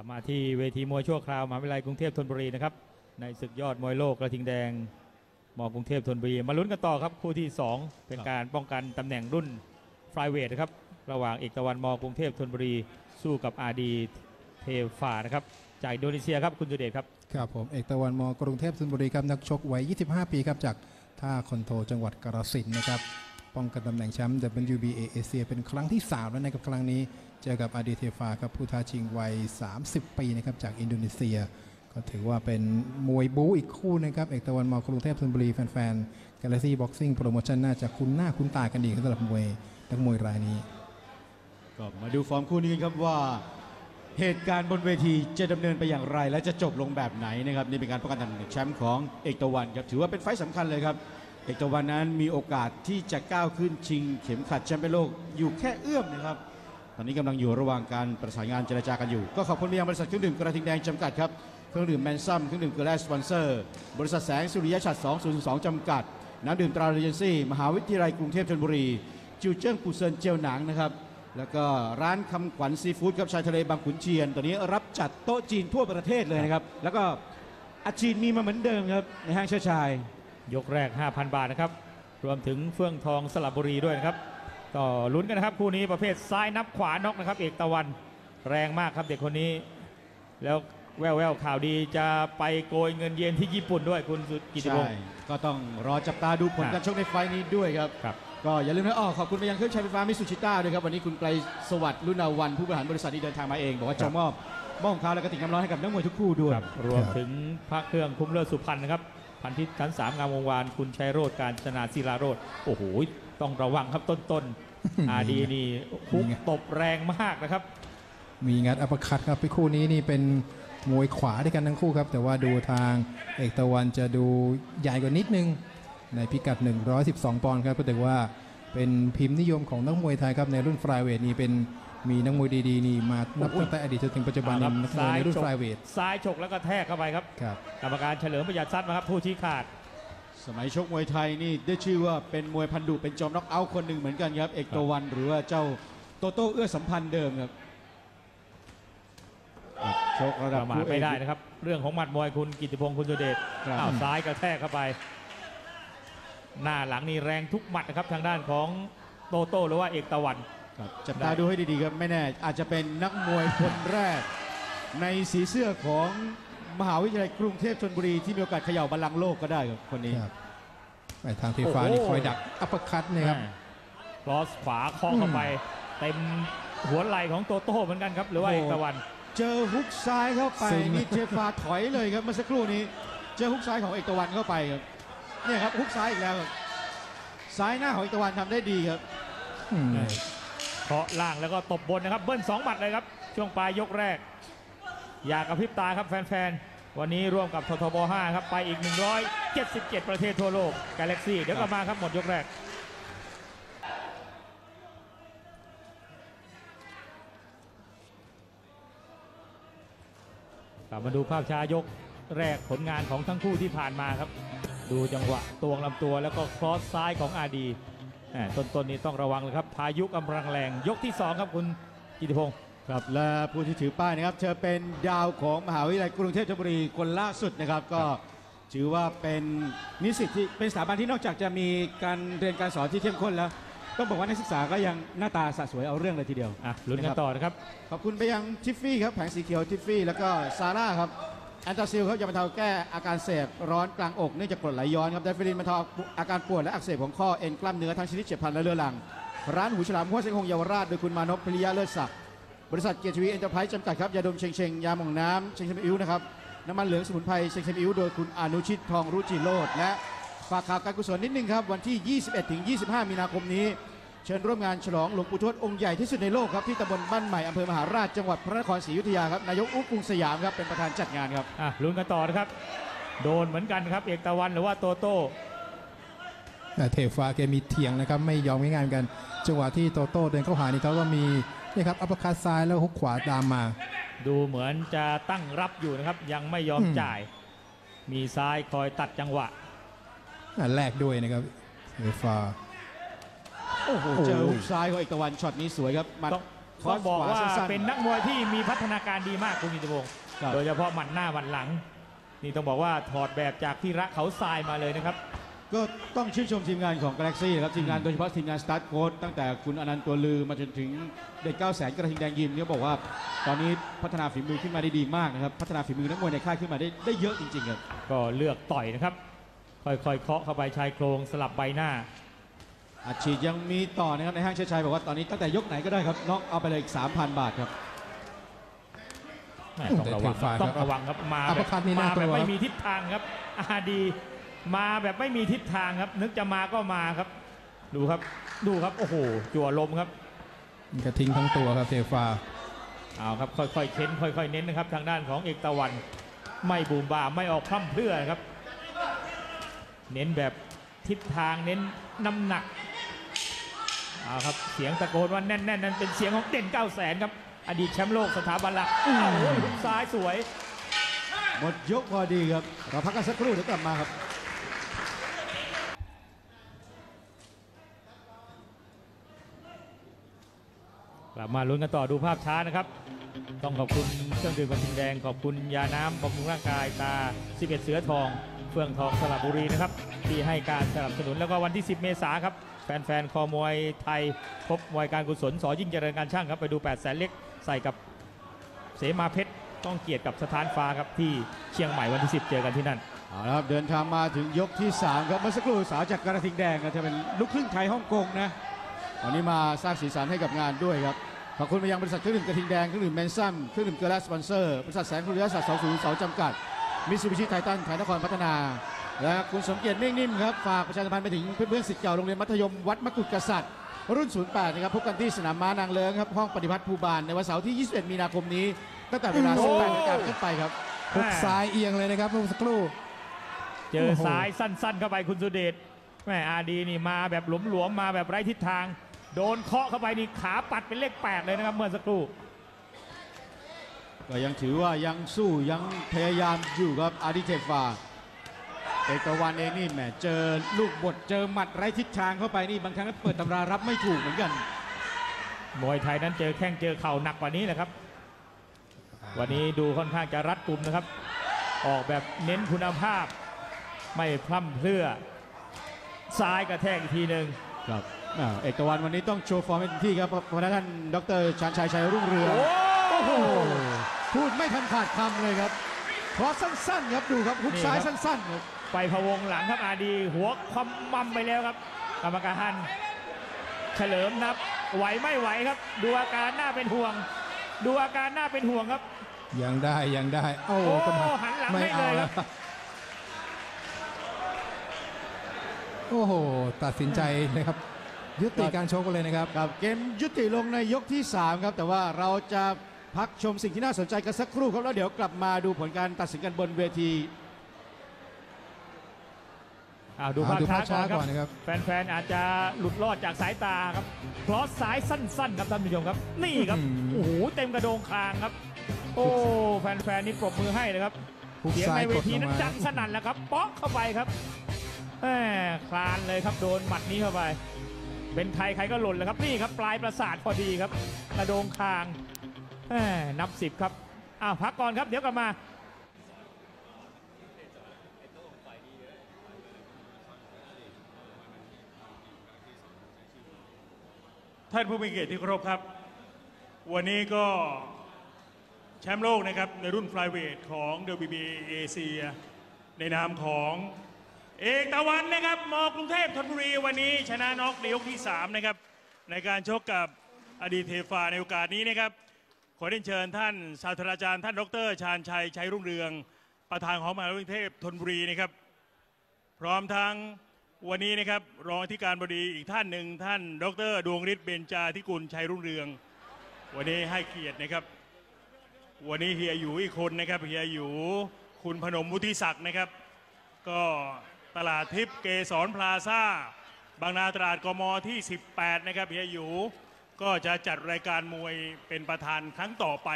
ลับมาที่เวทีมวยชั่วคราวมหาวิทยาลัยกรุงเทพธนบุรีนะครับในศึกยอดมวยโลกกระทิงแดงมอกรุงเทพธนบุรีมาลุ้นกันต่อครับคู่ที่ 2 เป็นการป้องกันตำแหน่งรุ่นฟลายเวทนะครับระหว่างเอกตะวันมอกรุงเทพธนบุรีสู้กับอาดีเทฟานะครับจากอินโดนีเซียครับคุณจุเดชครับครับผมเอกตะวันมอกรุงเทพธนบุรีครับนักชกวัย 25 ปีครับจากท่าคอนโทจังหวัดกาฬสินนะครับ ป้องกันตำแหน่งแชมป์ WBA เอเชียเป็นครั้งที่ 3 แล้วนะครับครั้งนี้เจอกับอาดีเทฟาครับผู้ท้าชิงวัย 30 ปีนะครับจากอินโดนีเซีย ก็ถือว่าเป็นมวยบู๊อีกคู่นะครับ เอกตะวันมอกรุงเทพธนบุรีแฟนๆ Galaxy Boxing Promotion น่าจะคุ้นหน้าคุ้นตากันดีสำหรับมวยนักมวยรายนี้ ก็มาดูฟอร์มคู่นี้กันครับว่าเหตุการณ์บนเวทีจะดำเนินไปอย่างไร และจะจบลงแบบไหนนะครับนี่เป็นการป้องกันตำแหน่งแชมป์ของเอกตะวันครับถือว่าเป็นไฟต์สำคัญเลยครับ เอกตะวันนั้นมีโอกาสที่จะก้าวขึ้นชิง เข็มขัดแชมป์โลกอยู่แค่เอื้อมนะครับ ตอนนี้กำลังอยู่ระหว่างการประสานงานเจรจากันอยู่ ก็ขอบคุณไปยังบริษัทเครื่องดื่มกระทิงแดงจำกัดครับ เครื่องดื่มแมนซัมเครื่องดื่มเกลือแร่สปอนเซอร์ บริษัทแสงสุริยะฉัตร202จำกัด น้ำดื่มตราเรเจนซี่ มหาวิทยาลัยกรุงเทพธนบุรี จิวเจิ้งปูเซินเจียวหนังนะครับ แล้วก็ร้านคำขวัญซีฟู้ดครับชายทะเลบางขุนเทียน ตอนนี้รับจัดโต๊ะจีนทั่วประเทศเลยนะครับ แล้วก็อาชีพมีมาเหมือนเดิมครับในห้างเชิดชาย ยกแรก 5,000 บาทนะครับ รวมถึงเฟื่องทองสลับบุรีด้วยนะครับก็ลุ้นกันนะครับ คู่นี้ประเภทซ้ายนับขวาน็อกนะครับ เอกตะวันแรงมากครับเด็กคนนี้ แล้วแววๆข่าวดีจะไปโกยเงินเยนที่ญี่ปุ่นด้วยคุณสุกิติพใช่งศ์ก็ต้องรอจับตาดูผลครับการชกในไฟล์นี้ด้วยครับครับ ก็อย่าลืมนะอ๋อขอบคุณไปยังเครื่องใช้ไฟฟ้ามิสุชิต้าด้วยครับวันนี้คุณไกลสวัสดิ์ลุนาวันผู้บริหารบริษัทที่เดินทางมาเอง บอกว่าจะมอบหม้อหุงข้าวและกระติกน้ำร้อนให้กับนักมวยทุกคู่ด้วยครับรวมถึงพระเครื่องคุ้มเลิศสุพรรณนะครับ พันทิศชั้นสามงามวงวาน คุณชัยโรธการชนาศิลาโรธโอ้โหต้องระวังครับต้นๆอาดีนี่คุกตบแรงมากนะครับ มีงัดอัปเปอร์คัตครับไปคู่นี้นี่เป็นมวยขวาด้วยกันทั้งคู่ครับ แต่ว่าดูทางเอกตะวันจะดูใหญ่กว่านิดนึง ในพิกัด 112 ปอนด์ครับก็ถือว่าเป็นพิมพ์นิยมของนักมวยไทยครับในรุ่นฟลายเวทนี่เป็น มีนักมวยดีๆนี่มานับตั้งแต่อดีตจนถึงปัจจุบันเอานี่ครับนักมวยในรุ่นซ้ายฉกฟลายเวทซ้ายฉกแล้วก็แทกเข้าไปครับครับกรรมการเฉลิมประหยัดทรัพย์นะครับผู้ชี้ขาด สมัยชกมวยไทยนี่ได้ชื่อว่าเป็นมวยพันดุเป็นจอมน็อกเอาท์คนหนึ่งเหมือนกันครับเอกตะวันหรือว่าเจ้าโตโต้เอื้อสัมพันธ์เดิมครับชกระดับประมาทคู่เอกไม่ได้นะครับ เรื่องของหมัดมวยคุณกิติพงศ์คุณสุเดชครับอ้าวซ้ายกระแทกเข้าไป หน้าหลังนี่แรงทุกหมัดนะครับทางด้านของโตโต้หรือว่าเอกตะวัน ครับจับตาดูให้ดีๆครับไม่แน่อาจจะเป็นนักมวยคนแรก ในสีเสื้อของมหาวิทยาลัยกรุงเทพธนบุรีที่มีโอกาสเขย่าบัลลังก์โลกก็ได้ครับคนนี้ครับไปทางเทฟ้านี่โอ้โหคอยดักอัปเปอร์คัตเนี่ยครับคลอสขวาคล้องเข้าไปเต็มหัวไหล่ของโตโต้เหมือนกันครับ หรือว่าโอ้เอกตะวัน เจอฮุกซ้ายเข้าไปซึมนี่เจฟาถอยเลยครับเมื่อสักครู่นี้ เจอฮุกซ้ายของเอกตะวันเข้าไปครับเนี่ยครับฮุกซ้ายอีกแล้วครับซ้ายหน้าของเอกตะวันทำได้ดีครับอืม เคาะล่างแล้วก็ตบบนนะครับ เบิ้ลสองหมัดเลยครับ ช่วงปลายยกแรก อยากกระพริบตาครับแฟนๆ วันนี้ร่วมกับททบ 5 ครับ ไปอีก 177 ประเทศทั่วโลกกาแล็กซี่เดี๋ยวกลับมาครับหมดยกแรกกลับมาดูภาพช้ายกแรกผลงานของทั้งคู่ที่ผ่านมาครับ ดูจังหวะตวงลำตัวแล้วก็ครอสซ้ายของอาดี ต้นๆนนี้ต้องระวังเลยครับ พายุกำลังแรงยกที่ 2 ครับคุณกิติพงศ์ครับและผู้ที่ถือป้ายนะครับเธอเป็นดาวของมหาวิทยาลัยกรุงเทพธนบุรีคนล่าสุดนะครับ ก็ถือว่าเป็นนิสิตที่เป็นสถาบันที่นอกจากจะมีการเรียนการสอนที่เข้มข้นแล้วต้องบอกว่านักศึกษาก็ยังหน้าตาสะสวยเอาเรื่องเลยทีเดียวอะลุ้นกันต่อนะครับขอบคุณไปยังทิฟฟี่ครับแผงสีเขียวทิฟฟี่แล้วก็ซาร่าครับ แอนตาซิลครับยาบรรเทาแก้อาการเสพร้อนกลางอกเนื่องจากกรดไหลย้อนครับไดฟิลินบรรเทาอาการปวดและอักเสบของข้อเอ็นกล้ามเนื้อทั้งชนิดเฉียบพลันและเรื้อรัง ร้านหูฉลามหัวเส้นคงเยาวราชโดยคุณมานพพริยะเลิศศักดิ์บริษัทเกียรติวีเอ็นเตอร์ไพรส์จำกัดครับยาดมเชงเชงยาหม่องน้ำเชงเชมอิ้วนะครับน้ำมันเหลืองสมุนไพรเชงเชมอิ้วโดยคุณอนุชิตทองรุจิโรธและฝากข่าวการกุศลนิดนึงครับวันที่ 21ถึง25 มีนาคมนี้ เชิญร่วมงานฉลองหลวงปู่ทวดองค์ใหญ่ที่สุดในโลกครับที่ตำบลบ้านใหม่อำเภอมหาราชจังหวัดพระนครศรีอยุธยาครับนายกอุ๊กกรุงสยามครับเป็นประธานจัดงานครับ อะลุ้นกันต่อนะครับ โดนเหมือนกันครับ เอกตะวันหรือว่าโตโต้แต่เทฟ้าแกมีเถียงนะครับไม่ยอมง่ายๆเหมือนกัน จังหวะที่โตโต้เดินเข้าหานี่เขาก็มีนี่ครับอัปเปอร์คัตซ้ายแล้วฮุกขวาตามมา ดูเหมือนจะตั้งรับอยู่นะครับ ยังไม่ยอมอืม จ่าย มีซ้ายคอยตัดจังหวะ อะแลกด้วยนะครับเทฟ้าโอ้โหโอ้โห เจอฮุกซ้ายของเอกตะวันช็อตนี้สวยครับหมัดต้องคอต้ร์อสงบอกขวาว่าสั้นๆเป็นนักมวยที่มีพัฒนาการดีมากคุณกิตวงศ์ครับโดยเฉพาะหมัดหน้าหมัดหลัง นี่ต้องบอกว่าถอดแบบจากที่ระเขาทรายมาเลยนะครับ ก็ต้องชื่นชมทีมงานของ Galaxy นะครับทีมงานโดยเฉพาะทีมงานสตาร์ทโค้ดตั้งแต่คุณอนันต์ตัวลือมาจนถึงเด็ก9 0 0แสนกระทิงแดงยิมเนี่ยบอกว่า ตอนนี้พัฒนาฝีมือขึ้นมาได้ดีมากนะครับพัฒนาฝีมือนักมวยในค่ายขึ้นมาได้ได้เยอะจริงๆครับ ก็เลือกต่อยนะครับ ค่อยๆเคาะเข้าไปชายโครงสลับใบหน้า อัดฉีดยังมีต่อนะครับในห้างเชยชัยบอกว่าตอนนี้ตั้งแต่ยกไหนก็ได้ครับน็อกเอาไปเลยอีก 3,000 บาทครับ แม่ต้องระวังครับต้องระวังครับมาอัปแบเปอบร์คัตนี่มาน่ากแบลับวไม่มีทิศทางครับอาดี มาแบบไม่มีทิศทางครับ นึกจะมาก็มาครับ ดูครับดูครับโอ้โหจั่วลมครับ กระทิ้งทั้งตัวครับเทฟา เอาครับค่อยๆเค้นค่อยๆเน้นนะครับทางด้านของเอกตะวัน ไม่บูมบ่ามไม่ออกพร่ำเพรื่อครับ เน้นแบบทิศทางเน้นน้ำหนัก เอาครับเสียงตะโกนว่าแน่นๆนั้นเป็นเสียงของเด่น9 0 0 0 0ครับ อดีตแชมป์โลกสถาบันหลักโอ้โหหุกซ้ายสวย หมดยกพอดีครับเราพักกันสักครู่เดี๋ยวกลับมาครับกลับมาลุ้นกันต่อดูภาพช้านะครับ ต้องขอบคุณเครื่องดื่มกระทิงแดง ขอบคุณยาน้ำบำรุงร่างกายตา 11 เสือทอง เฟื่องทองสระบุรีนะครับที่ให้การสนับสนุนแล้วก็วันที่ 10 เมษาครับแฟนๆ คอมวยไทยพบมวยการกุศลสอยิ่งเจริญการช่างครับไปดู8แสนเล็กใส่กับเสมาเพชรต้องเกียรติกับสถานฟ้าครับที่เชียงใหม่วันที่ 10 เจอกันที่นั่นเอาละครับเดินทางมาถึงยกที่ 3 ครับเมื่อสักครู่สาวจากกระทิงแดงครับจะเป็นลูกครึ่งไทยฮ่องกงนะวันนี้มาสร้างสีสันให้กับงานด้วยครับขอบคุณไปยังบริษัทเครื่องดื่มกระทิงแดงเครื่องดื่มเมนซัมเครื่องดื่มเกลือและสปอนเซอร์บริษัทแสงคุณยศาสตร์สองศูนย์สองจำกัด มิสูบิชิไททันไทยนครพัฒนา และคุณสมเกียรติเม่งนิ่มครับ ฝากประชาสัมพันธ์ไปถึงเพื่อนๆสิทธิ์เก่าโรงเรียนมัธยมวัดมกุฎกษัตริย์รุ่น 08 นะครับ พบกันที่สนามม้านางเลิงครับ ห้องปฏิพัฒน์ภูบาลในวันเสาร์ที่ 21 มีนาคมนี้ ตั้งแต่เวลาโอ้18นาฬิกาเป็นต้นไปครับหุกซ้ายเอียงเลยนะครับเมื่อสักครู่ เจอโอ้โหซ้ายสั้น ๆ เข้าไปคุณสุเดชแม่อาดีนี่มาแบบหลวมๆมาแบบไร้ทิศทาง โดนเคาะเข้าไปนี่ขาปัดเป็นเลขแปดเลยนะครับเมื่อสักครู่ ก็ยังถือว่ายังสู้ยังพยายามอยู่ครับอาดิเทฟาเอกตะวันเองนี่แหมเจอลูกบดเจอหมัดไร้ทิศทางเข้าไปนี่บางครั้งก็เปิดตำรารับไม่ถูกเหมือนกันมวยไทยนั้นเจอแข้งเจอเข่าหนักกว่านี้แหละครับ วันนี้ดูค่อนข้างจะรัดกุมนะครับ ออกแบบเน้นคุณภาพ ไม่พร่ำเพรื่อซ้ายกระแทกอีกทีหนึ่งครับอ่าเอกตะวันวันนี้ต้องโชว์ฟอร์มให้เต็มที่ครับเพราะเพราะท่านดรชานชัยชัยรุ่งเรืองโอ้โห พูดไม่ทันขาดคำเลยครับเพราะสั้นๆครับดูครับฮุกซ้ายสั้นๆครับไปพะวงหลังครับอาดี หัวความมั่มไปแล้วครับ กรรมการเฉลิมนับไหวไม่ไหวครับ ดูอาการน่าเป็นห่วง ดูอาการน่าเป็นห่วงครับ ยังได้ยังได้โอ้โอ้ต้องมาหันหลังไม่ให้เอาเลยคแล้รัวบโอ้โห ตัดสินใจนะครับ ยุติการชกกันเลยนะครับครับ เกมยุติลงในยกที่ 3 ครับ แต่ว่าเราจะ พักชมสิ่งที่น่าสนใจกันสักครู่ครับแล้วเดี๋ยวกลับมาดูผลการตัดสินกันบนเวทีอ้าวดูเอาภาพดูช้าภาพช้าก่ก่ออนนครับนะครับ แฟนๆอาจจะหลุดรอดจากสายตาครับคลอสซ้ายสั้นๆครับท่านผู้ชมครับ นี่ครับอืมโอ้โหเต็มกระโดงคางครับ โอ้แฟนๆนี่ปรบมือให้เลยครับหุกเสียงซ้าในยเวกดทีลงนั้นมาดังสนั่นแล้วครับเป๊อกเข้าไปครับแหมคลานเลยครับโดนหมัดนี้เข้าไป เป็นใครใครก็หล่นเลยครับนี่ครับ ปลายประสาทพอดีครับ กระโดงคางแหม นับสิบครับอ้าวพักก่อนครับ เดี๋ยวกลับมาท่านผู้มีเกียรติที่เคารพครับ วันนี้ก็แชมป์โลกนะครับ ในรุ่นฟลายเวทของ WBA เอเชียในนามของเอกตะวันนะครับมกรุงเทพธนบุรีวันนี้ชนะน็อกในยกที่ 3 นะครับ ในการชกกับอดีตเทฟาในโอกาสนี้นะครับ ขอเรียนเชิญท่านศาสตราจารย์ท่านดรชาญชัยชัยรุ่งเรือง ประธานของมหาวิทยาลัยกรุงเทพธนบุรีนะครับ พร้อมทั้งวันนี้นะครับรองอธิการบดีอีกท่านหนึ่งท่าน ดร ดวงฤทธิ์เบญจาธิกุลชัยรุ่งเรือง วันนี้ให้เกียรตินะครับ วันนี้เฮียอยู่อีกคนนะครับเฮียอยู่คุณพนมวุฒิศักดิ์นะครับ ก็ตลาดทิพย์เกษรพลาซ่า บางนาตราดกมที่ 18 นะครับเฮียอยู่ ก็จะจัดรายการมวยเป็นประธานครั้งต่อไป